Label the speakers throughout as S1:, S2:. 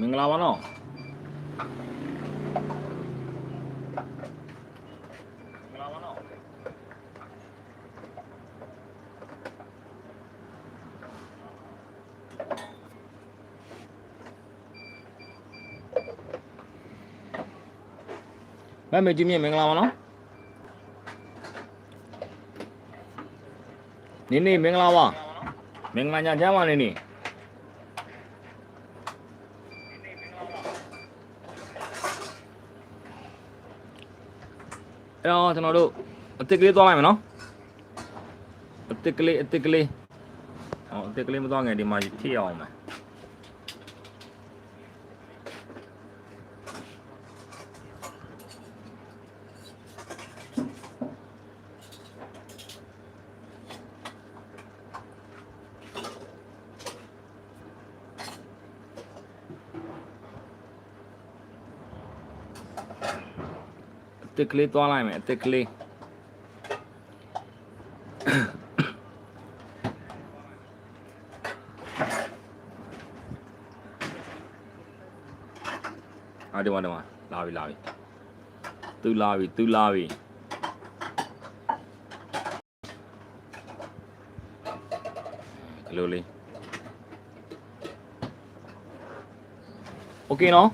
S1: မင်္ဂလာပါနော်မင်္ဂလာပါနော်မမေကြီးမြင့်မင်္ဂလာပါနော်နင်းနေမင်္ဂလာပါမင်္ဂလာညချမ်းပါနေနေ အဲ့တော့ကျွန်တော်တို့အစ်စ်ကလေးသွားလိုက်မယ်နော်အစ်စ်ကလေးအစ်စ်ကလေးဟောအစ်စ်ကလေးမသွားငယ်ဒီမှာဖြည့်အောင်မယ် အစ်စ်ကလေးသွားလိုက်မယ်အစ်စ်ကလေးအာဒီမှာဒီမှာလာပြီလာပြီသူလာပြီသူလာပြီဒီလိုလေးโอเคနော်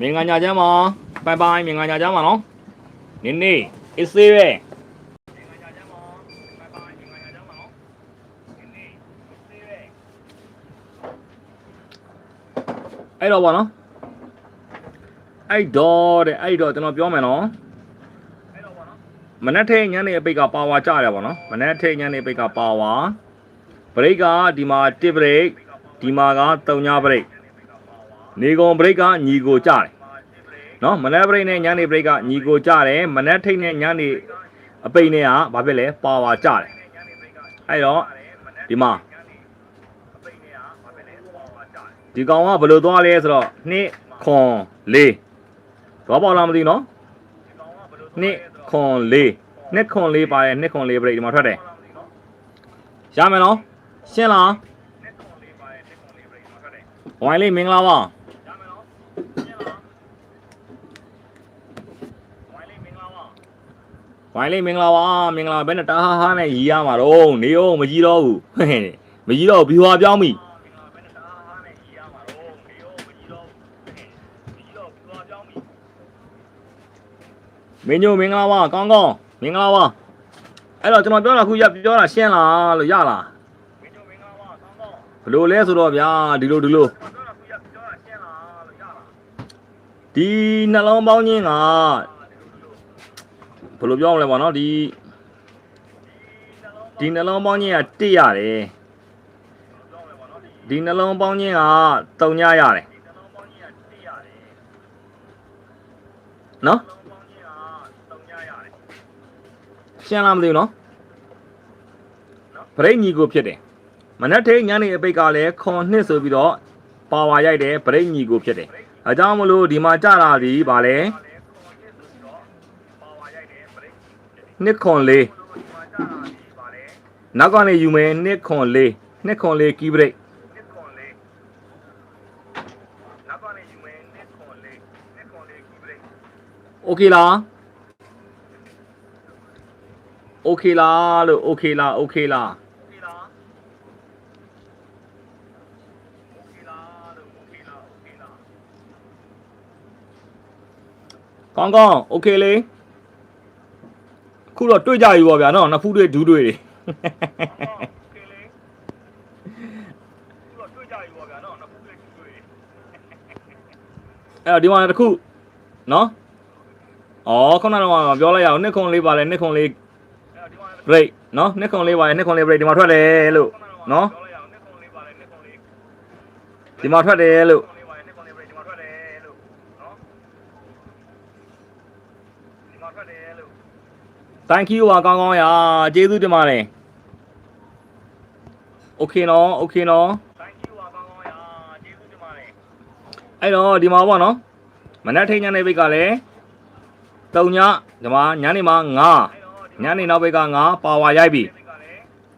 S1: မင်္ဂလာညချမ်းပါ ဘိုင်ဘိုင်မင်္ဂလာညချမ်းပါနော်နင်းနေအစ်စေးပဲအဲ့တော့ပါနော်အဲ့တော့တဲ့အဲ့တော့ကျွန်တော်ပြောမယ်နော်မနက်ထိတ်ညနေအပိတ်ကပါဝါကြရတယ်ပေါ့နော်မနက်ထိတ်ညနေအပိတ်ကပါဝါဘရိတ်ကဒီမှာ1ဘရိတ်ဒီမှာက3ညဘရိတ်နေကုန်ဘရိတ်ကညီကိုကြတယ် နော်မနက်ဘရိတ်နဲ့ညနေဘရိတ်ကညီကိုကြတယ်မနက်ထိတ်နဲ့ညနေအပိတ်နဲ့ကဘာဖြစ်လဲပါဝါကြတယ်အဲ့တော့ဒီမှာဒီကောင်ကဘယ်လိုသွားလဲဆိုတော့2ခွန်4သွားပေါက်လားမသိနော်2ခွန်4 2ခွန်4ပါတယ်2ခွန်4ဘရိတ်ဒီမှာထွက်တယ်ရမယ်နော်ရှင်းလားဝိုင်းလေးမင်္ဂလာပါ ဝိုင်းလေးမင်္ဂလာပါမင်္ဂလာဘယ်နဲ့တာဟာဟာနဲ့ရီရမှာတော့နေအောင်မကြီးတော့ဘူးဟဲ့မကြီးတော့ဘီဟွာပြောင်းပြီမင်းညိုမင်္ဂလာပါကောင်းကောင်းမင်္ဂလာပါအဲ့တော့ကျွန်တော်ပြောတာခုရပြောတာရှင်းလားလို့ရလားဘလို့လဲဆိုတော့ဗျာဒီလိုဒီလိုဒီနှလုံးပေါင်းခြင်းက ဘယ်လိုပြောမလဲပေါ့နော်ဒီဒီနှလုံးပေါင်းခြင်းကတစ်ရတယ်ဒီနှလုံးပေါင်းခြင်းကတုံညရတယ်နော်ရှင်းလားမသိဘူးနော်ဗရိတ်ညီကိုဖြစ်တယ်မနက်ထိတ်ညနေအပိတ်ကလည်းခွန်နှစ်ဆိုပြီးတော့ပါဝါရိုက်တယ်ဗရိတ်ညီကိုဖြစ်တယ်အကြောင်းမလို့ဒီမှာကြတာဒီဗာလဲ နှစ်ခွန်လေးနောက်ကနေယူမယ်နှစ်ခွန်လေးနှစ်ခွန်လေးကီးဗရိတ်โอเคလားโอเคလားလို့โอเคလားโอเคလားကောင်းကောင်းโอเคလေအ ခုတော့တွေ့ကြပြီပေါ့ဗျာနော်နှစ်ဖူးတွေ့ဒူးတွေ့တွေအဲ့တော့ဒီမှာတစ်ခုနော်ဩခုနကတော့ပြောလိုက်ရအောင်နှစ်ခွန်လေးပါလဲနှစ်ခွန်လေး break နော်နှစ်ခွန်လေးပါလဲနှစ်ခွန်လေး break ဒီမှာထွက်တယ်လို့နော်ဒီမှာထွက်တယ်လို့ thank you ပါကောင်းကောင်းရာကျေးဇူးတင်ပါတယ် okay နော် okay နော်အဲ့တော့ဒီမှာပေါ့နော်မနက်ထိန်ညနေဘိတ်ကလည်းတုံညဒီမှာညနေမှာ9ညနေနောက်ဘိတ်က9ပါဝါရိုက်ပြီ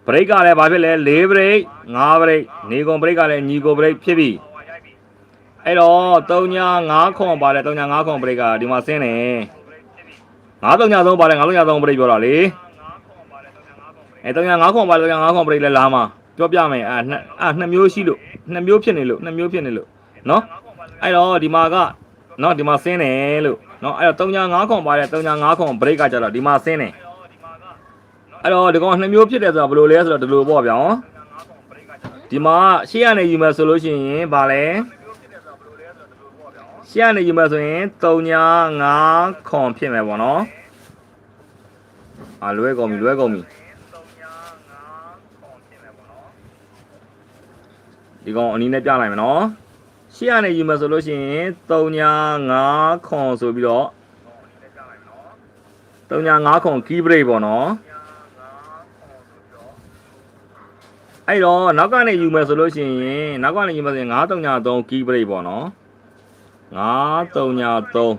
S1: ဘရိတ်ကလည်းဘာဖြစ်လဲ4ဘရိတ်5ဘရိတ်နေကုန်ဘရိတ်ကလည်းညီကုန်ဘရိတ်ဖြစ်ပြီအဲ့တော့3ညာ5ခွန်ပါတယ်3ညာ5ခွန်ပရိတ်ကဒီမှာဆင်းတယ် 9 3ညာ3ပါတယ်9 3ညာ3ပရိတ်ပြောတာလေအဲ3ညာ5ခွန်ပါတယ်3ညာ5ခွန်ပရိတ်လည်းလာမှာပြောပြမယ်အာနှစ်အာနှစ်မျိုးရှိလို့နှစ်မျိုးဖြစ်နေလို့နှစ်မျိုးဖြစ်နေလို့နော်အဲ့တော့ဒီမှာကနော်ဒီမှာဆင်းတယ်လို့နော်အဲ့တော့3ညာ5ခွန်ပါတယ်3ညာ5ခွန်ပရိတ်ကကြတော့ဒီမှာဆင်းတယ်အဲ့တော့ဒီကောင်နှစ်မျိုးဖြစ်တယ်ဆိုတာဘယ်လိုလဲဆိုတော့ဒီလိုပေါ့ဗျာနော်ဒီမှာရှေ့ကနေယူမယ်ဆိုလို့ရှိရင်ဗာလဲ ရှေ့ကနေယူမယ်ဆိုရင်3ညာ5ခွန်ဖြစ်မယ်ပေါ့နော်အာလွဲကုန်ပြီလွဲကုန်ပြီဒီကောင်အနည်းနဲ့ပြလိုက်မယ်နော်ရှေ့ကနေယူမယ်ဆိုလို့ရှိရင်3ညာ5ခွန်ဆိုပြီးတော့3ညာ5ခွန် key break ပေါ့နော်အဲ့တော့နောက်ကနေယူမယ်ဆိုလို့ရှိရင်နောက်ကနေယူမယ်ဆိုရင်933 key break ပေါ့နော် 933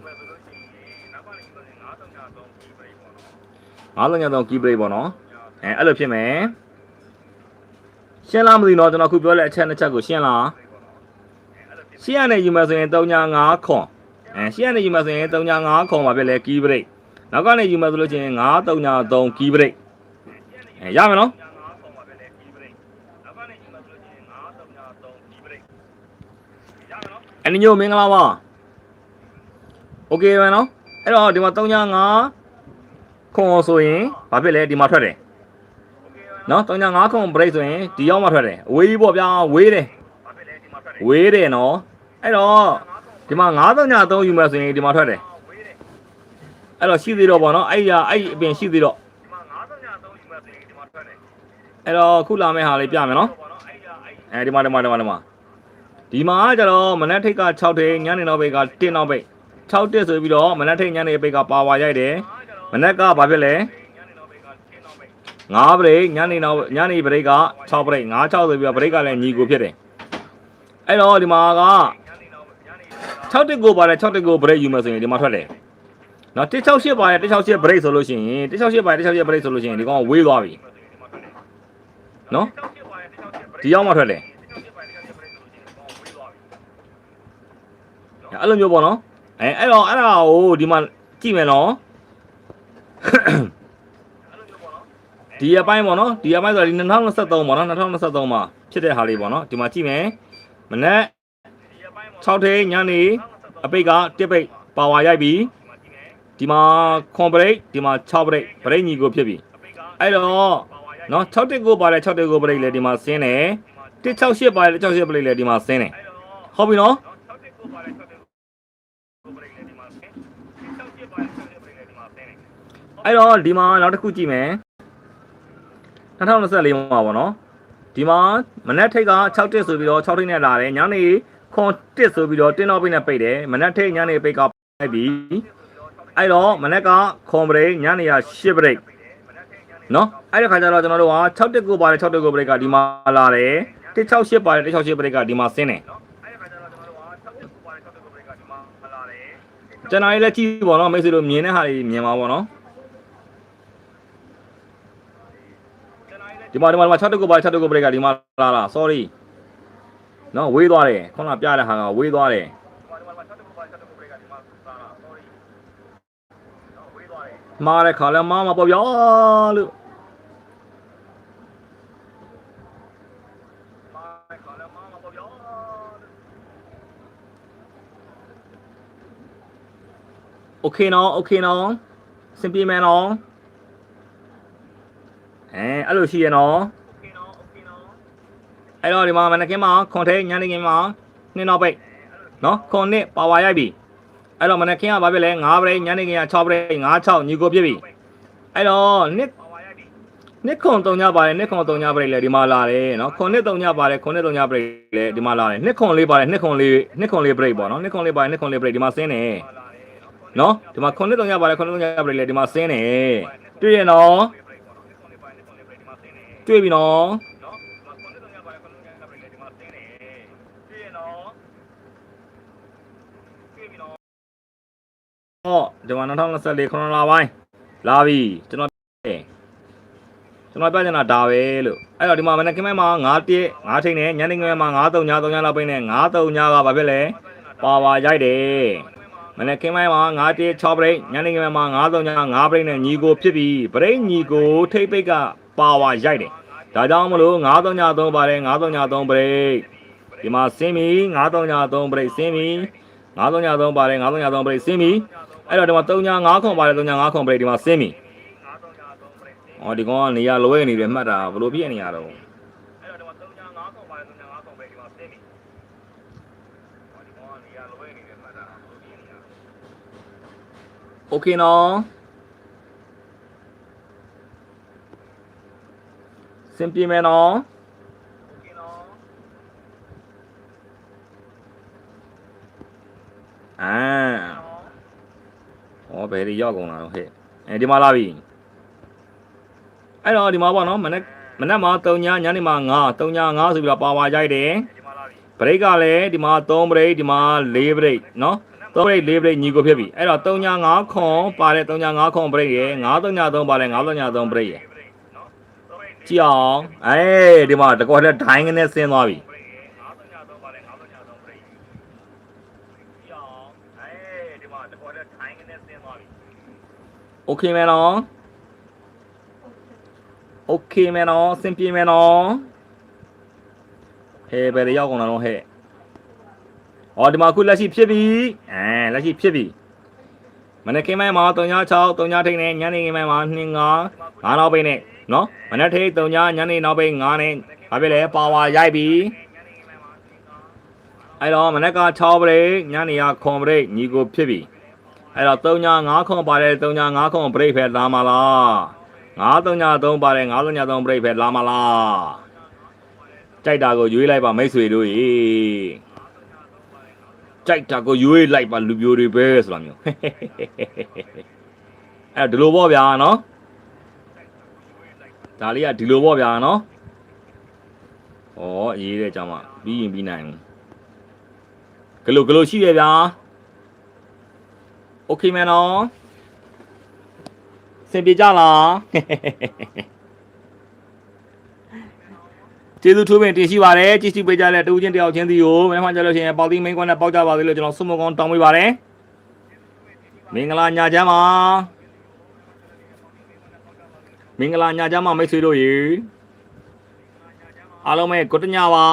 S1: 933 key break ပေါ့နော်အဲအဲ့လိုဖြစ်မယ်ရှင်းလားမသိတော့ကျွန်တော်ခုပြောတဲ့အချက်နှစ်ချက်ကိုရှင်းလားရှင်းရနေယူမယ်ဆိုရင်35ခွန်အဲရှင်းရနေယူမယ်ဆိုရင်35ခွန်ပါပဲလေ key break နောက်ကနေယူမယ်ဆိုလို့ရှိရင်933 key break အဲရမယ်နော် အနညိုမင်္ဂလာပါโอเคပဲเนาะအဲ့တော့ဒီမှာ35ခွန်ဆိုရင်ဘာဖြစ်လဲဒီမှာထွက်တယ်เนาะ35ခွန် break ဆိုရင်ဒီရောက်မှထွက်တယ်အဝေးကြီးပေါ့ဗျာဝေးတယ်ဝေးတယ်เนาะအဲ့တော့ဒီမှာ933ယူမယ်ဆိုရင်ဒီမှာထွက်တယ်အဲ့တော့ရှိသေးတော့ပေါ့เนาะအဲ့ရအဲ့အပြင်ရှိသေးတော့အဲ့တော့ခုလာမယ့်ဟာလေးပြမယ်เนาะအဲဒီမှာဒီမှာဒီမှာဒီမှာ ဒီမှာကကြတော့မနက်ထိတ်က6ထိတ်ညနေနောက်ပိတ်က1နောက်ပိတ်6တက်ဆိုပြီးတော့မနက်ထိတ်ညနေပိတ်ကပါဝါရိုက်တယ်မနက်ကဘာဖြစ်လဲ9ပရိတ်ညနေနောက်ညနေပရိတ်က6ပရိတ်9 6ဆိုပြီးတော့ပရိတ်ကလည်းညီကိုဖြစ်တယ်အဲ့တော့ဒီမှာက6တက်ကိုပါတယ်6တက်ကိုပရိတ်ယူမယ်ဆိုရင်ဒီမှာထွက်တယ်နော်168ပါတယ်168ပရိတ်ဆိုလို့ရှိရင်168ပါတယ်168ပရိတ်ဆိုလို့ရှိရင်ဒီကောင်ဝေးသွားပြီနော်ဒီရောက်မှထွက်တယ် အဲ့လိုမျိုးပေါ့နော်အဲအဲ့တော့အဲ့ဒါကိုဒီမှာကြည့်မယ်နော်ဒီအပိုင်းပေါ့နော်ဒီအပိုင်းဆိုတာဒီ2023ပေါ့နော်2023မှာဖြစ်တဲ့ဟာလေးပေါ့နော်ဒီမှာကြည့်မယ်မနေ့6ထိညနေအပိတ်ကတစ်ပိတ်ပါဝါရိုက်ပြီးဒီမှာခွန်ဘရိတ်ဒီမှာ6ဘရိတ်ဘရိတ်ညီကိုဖြစ်ပြီအဲ့တော့နော်6တက်ကိုပါတယ်6တက်ကိုဘရိတ်လည်းဒီမှာဆင်းတယ်168ပါတယ်168ဘရိတ်လည်းဒီမှာဆင်းတယ်ဟုတ်ပြီနော် အဲ့တော့ဒီမှာနောက်တစ်ခုကြည့်မယ်2024မှာပေါ့နော်ဒီမှာမနက်ထိတ်က6တက်ဆိုပြီးတော့6ထိတ်နဲ့လာတယ်ညနေခွန်တက်ဆိုပြီးတော့တင်းတော့ပိတ်နဲ့ပိတ်တယ်မနက်ထိတ်ညနေပိတ်ကပိတ်ပြီအဲ့တော့မနက်ကခွန်ဘရိတ်ညနေက10ဘရိတ်နော်အဲ့ဒီခါကျတော့ကျွန်တော်တို့က6တက်ကိုပါတယ်6တက်ကိုဘရိတ်ကဒီမှာလာတယ်168ပါတယ်168ဘရိတ်ကဒီမှာဆင်းတယ် ကျွန်တော်လည်းကြည့်ပေါ့နော်မိတ်ဆွေတို့မြင်တဲ့ဟာတွေမြင်ပါပေါ့နော်ဒီမှာဒီမှာဒီမှာ6တက်ကိုပါ6တက်ကိုဘရိတ်ကဒီမှာလာလာ sorry နော်ဝေးသွားတယ်ခုနကပြတဲ့ဟာကဝေးသွားတယ်မားတဲ့ခါလဲမားမှာပေါ့ဗျာလို့ โอเคနော်โอเคနော်စင်ပြေမယ်နော်အဲအဲ့လိုရှိရနော်အဲ့တော့ဒီမှာမနက်ကင်းမှာခွန်ထဲညနေခင်းမှာနှစ်နောက်ပိတ်နော်ခွန်နှစ်ပါဝါရိုက်ပြီအဲ့တော့မနက်ကင်းကဘာဖြစ်လဲ9ပရိတ်ညနေခင်းက6ပရိတ်9 6ညီကိုပြစ်ပြီအဲ့တော့နှစ်နှစ်ခွန်3ညပါတယ်နှစ်ခွန်3ညပရိတ်လည်းဒီမှာလာတယ်နော်ခွန်နှစ်3ညပါတယ်ခွန်နှစ်3ညပရိတ်လည်းဒီမှာလာတယ်နှစ်ခွန်လေးပါတယ်နှစ်ခွန်လေးနှစ်ခွန်လေးပရိတ်ပေါ့နော်နှစ်ခွန်လေးပါတယ်နှစ်ခွန်လေးပရိတ်ဒီမှာဆင်းတယ် နော်ဒီမှာခွန်နှစ်3ညပါတယ်ခွန်နှစ်3ညပရိတ်လည်းဒီမှာဆင်းတယ်တွေ့ရနော်တွေ့ပြီနော်ဟောဒီမှာ2024ခုနလပိုင်းလာပြီကျွန်တော်ကျွန်တော်ပြချင်တာဒါပဲလို့အဲ့တော့ဒီမှာမနေ့ကမဲမှာ9တက်9ထိန်နဲ့ညနေကမဲမှာ9 3ည3ညလောက်ပိတ်နဲ့9 3ညကဘာဖြစ်လဲပါဝါရိုက်တယ် မနေ့ကင်းပိုင်းမှာ9တေး6ပရိတ်ညနေခင်းပိုင်းမှာ9 3ည9ပရိတ်နဲ့ညီကိုဖြစ်ပြီးပရိတ်ညီကိုထိတ်ပိတ်ကပါဝါရိုက်တယ်ဒါကြောင့်မလို့9 3ည3ပါတယ်9 3ည3ပရိတ်ဒီမှာစင်းမီ9 3ည3ပရိတ်စင်းမီ9 3ည3ပါတယ်9 3ည3ပရိတ်စင်းမီအဲ့တော့ဒီမှာ3ည9ခွန်ပါတယ်3ည9ခွန်ပရိတ်ဒီမှာစင်းမီအော်ဒီကောင်ကနေရလွဲနေတယ်မှတ်တာဘယ်လိုဖြစ်နေရတော့ အဲ့တော့ဒီမှာ3ည5ခုပါတယ်3ည5ခုပဲဒီမှာသိပြီဟောဒီကောင်ကနေရလွဲနေတယ်မှတ်တာဘယ်လိုဖြစ်နေရ โอเคနော်စင်ပြေမယ်နော်โอเคနော်အာဟောဘယ်ဒီရောက်ကုန်လာတော့ဟဲ့အဲဒီမှာလာပြီအဲ့တော့ဒီမှာပေါ့နော်မနေ့ မနက်မှာ3ညညနေမှာ9 3ည9ဆိုပြီးတော့ပါဝါကြိုက်တယ်ဘရိတ်ကလည်းဒီမှာ3ဘရိတ်ဒီမှာ4ဘရိတ်နော် 3ဘရိတ်4ဘရိတ်ညီကိုဖြစ်ပြီအဲ့တော့3ည9ခွန်ပါတဲ့3ည9ခွန်ဘရိတ်ရယ်9 3ည3ပါတဲ့9 3ည3ဘရိတ်ရယ်ကြည့်အောင်အဲဒီမှာတကောလည်းဒိုင်းကနေဆင်းသွားပြီโอเคမယ်နော် โอเคမယ်နော်စင်ပြေမယ်နော်ဟဲ့ဘယ်တွေရောက်ကုန်လာတော့ဟဲ့ ဟောဒီမှာအခုလက်ရှိဖြစ်ပြီအဲလက်ရှိဖြစ်ပြီမနေ့ကင်းမိုင်းမှာ36 3ထိန်နဲ့ညနေကင်းမိုင်းမှာ2 9 9နောက်ပိတ်နဲ့နော်မနေ့ထိန်3ညနေနောက်ပိတ်9နဲ့ဘာဖြစ်လဲပါဝါရိုက်ပြီအဲ့တော့မနေ့က6ပရိတ်ညနေကခွန်ပရိတ်ညီကိုဖြစ်ပြီအဲ့တော့3ည9ခွန်ပါတယ်3ည9ခွန်ပရိတ်ဖက်လာမလား933ပါတယ်933ပြိတ်ပဲလာမလားကြိုက်တာကိုရွေးလိုက်ပါမိတ်ဆွေတို့ရေ ကြိုက်တာကိုရွေးလိုက်ပါလူပြိုတွေပဲဆိုတာမျိုးအဲ့ဒီလိုပေါ့ဗျာနော်ဒါလေးကဒီလိုပေါ့ဗျာနော်ဩအေးတဲ့ကြောင်မှပြီးရင်ပြီးနိုင်ဂလိုဂလိုရှိရဗျာโอเคမယ်နော် စင်ပြေကြလား ကျေးဇူးထိုးပင်တင်ရှိပါတယ်ကြည့်ရှိပေးကြတဲ့တူချင်းတယောက်ချင်းစီကိုမင်းမှကြလို့ရှိရင်ပေါက်တိမင်းကွန်းနဲ့ပေါက်ကြပါသေးလို့ကျွန်တော်ဆုမကွန်တောင်းပေးပါတယ်မင်္ဂလာညချမ်းပါမင်္ဂလာညချမ်းပါမိတ်ဆွေတို့ရေအားလုံးပဲကိုတညပါ